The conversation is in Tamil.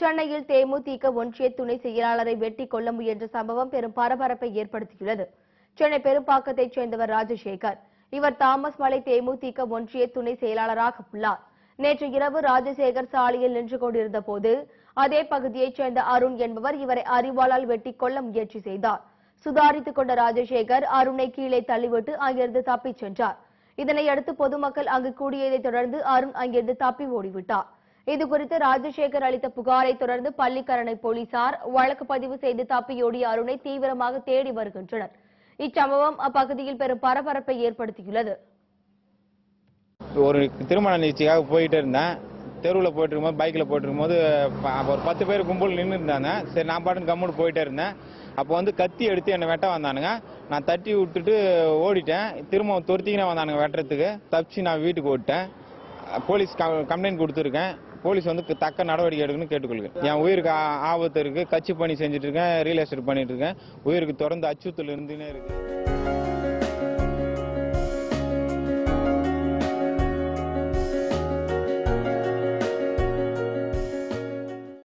சென்னையில் தேமுதிக ஒன்றிய துணை செயலாளரை வெட்டி கொள்ள முயன்ற சம்பவம் பெரும் பரபரப்பை ஏற்படுத்தியுள்ளது. சென்னை பெரும்பாக்கத்தைச் சேர்ந்தவர் ராஜசேகர். இவர் தாமஸ் மலை தேமுதிக ஒன்றிய துணை செயலாளராக உள்ளார். நேற்று இரவு ராஜசேகர் சாலையில் நின்று கொண்டிருந்த போது அதே பகுதியைச் சேர்ந்த அருண் என்பவர் இவரை அறிவாளால் வெட்டி கொல்ல முயற்சி செய்தார். சுதாரித்துக் கொண்ட ராஜசேகர் அருணை கீழே தள்ளிவிட்டு அங்கிருந்து தப்பிச் சென்றார். இதனையடுத்து பொதுமக்கள் அங்கு கூடியதைத் தொடர்ந்து அருண் அங்கிருந்து தப்பி ஓடிவிட்டார். இதுகுறித்து ராஜசேகர் அளித்த புகாரை தொடர்ந்து பள்ளிக்கரணை போலீசார் வழக்கு பதிவு செய்து தப்பியோடிய அருணை தீவிரமாக தேடி வருகின்றனர். இச்சம்பவம் அப்பகுதியில் பெரும் பரபரப்பை ஏற்படுத்தியுள்ளது. ஒரு திருமண நிகழ்ச்சிக்காக போயிட்டு இருந்தேன். தெருவில் போயிட்டு இருக்கும்போது பைக்கில் போயிட்டு இருக்கும்போது ஒரு பத்து பேர் கும்பல் நின்று இருந்தாங்க. சரி நான் பாட்டுன்னு கம்முன்னு போயிட்டே இருந்தேன். அப்போ வந்து கத்தி எடுத்து என்னை வெட்ட வந்தானுங்க. நான் தட்டி விட்டுட்டு ஓடிட்டேன். திரும்ப துரத்திக்கினே வந்தானுங்க வெட்டுறதுக்கு. தப்பிச்சு நான் வீட்டுக்கு ஓடிட்டேன். போலீஸ் கம்ப்ளைண்ட் கொடுத்துருக்கேன். போலீஸ் வந்து தக்க நடவடிக்கை எடுக்கணும்னு கேட்டுக்கொள்கிறேன். என் உயிருக்கு ஆபத்து இருக்கு. கட்சி பணி செஞ்சுட்டு இருக்கேன். ரியல் எஸ்டேட் பண்ணிட்டு இருக்கேன். உயிருக்கு தொடர்ந்து அச்சுறுத்தல் இருந்துன்னே இருக்கு.